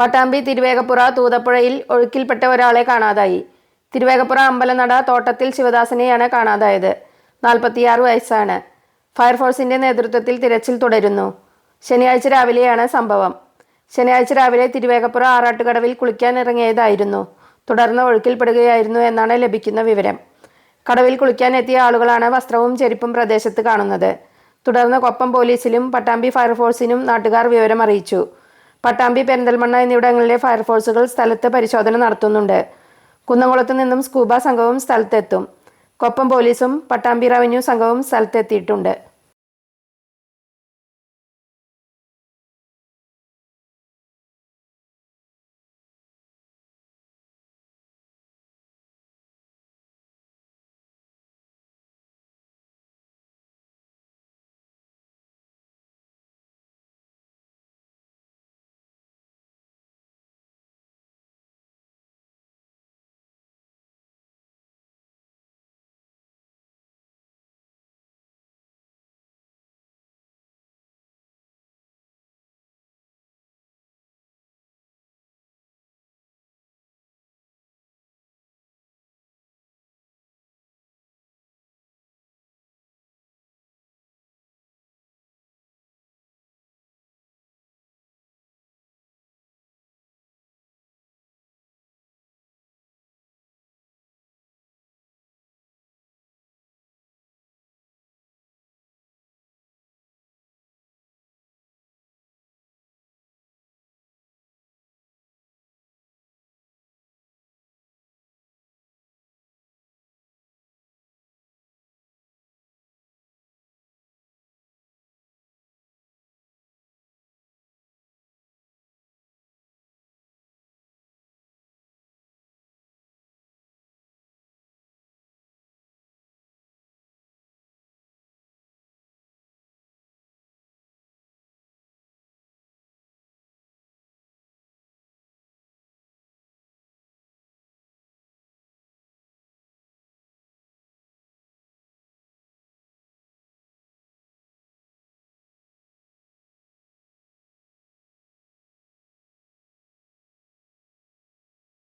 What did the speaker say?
പട്ടാമ്പി തിരുവേഗപ്പുറ തൂതപ്പുഴയിൽ ഒഴുക്കിൽപ്പെട്ട ഒരാളെ കാണാതായി. തിരുവേഗപ്പുറ അമ്പലനട തോട്ടത്തിൽ ശിവദാസനെയാണ് കാണാതായത്. നാൽപ്പത്തിയാറ് വയസ്സാണ്. ഫയർഫോഴ്സിന്റെ നേതൃത്വത്തിൽ തിരച്ചിൽ തുടരുന്നു. ശനിയാഴ്ച രാവിലെയാണ് സംഭവം. ശനിയാഴ്ച രാവിലെ തിരുവേഗപ്പുറ ആറാട്ടുകടവിൽ കുളിക്കാൻ ഇറങ്ങിയതായിരുന്നു. തുടർന്ന് ഒഴുക്കിൽപ്പെടുകയായിരുന്നു എന്നാണ് ലഭിക്കുന്ന വിവരം. കടവിൽ കുളിക്കാൻ എത്തിയ ആളുകളാണ് വസ്ത്രവും ചെരുപ്പും പ്രദേശത്ത് കാണുന്നത്. തുടർന്ന് കൊപ്പം പോലീസിലും പട്ടാമ്പി ഫയർഫോഴ്സിനും നാട്ടുകാർ വിവരം അറിയിച്ചു പട്ടാമ്പി പെരിന്തൽമണ്ണ എന്നിവിടങ്ങളിലെ ഫയർഫോഴ്സുകൾ സ്ഥലത്ത് പരിശോധന നടത്തുന്നുണ്ട്. കുന്നംകുളത്ത് നിന്നും സ്കൂബ സംഘവും സ്ഥലത്തെത്തും. കൊപ്പം പോലീസും പട്ടാമ്പി റവന്യൂ സംഘവും സ്ഥലത്തെത്തിയിട്ടുണ്ട്.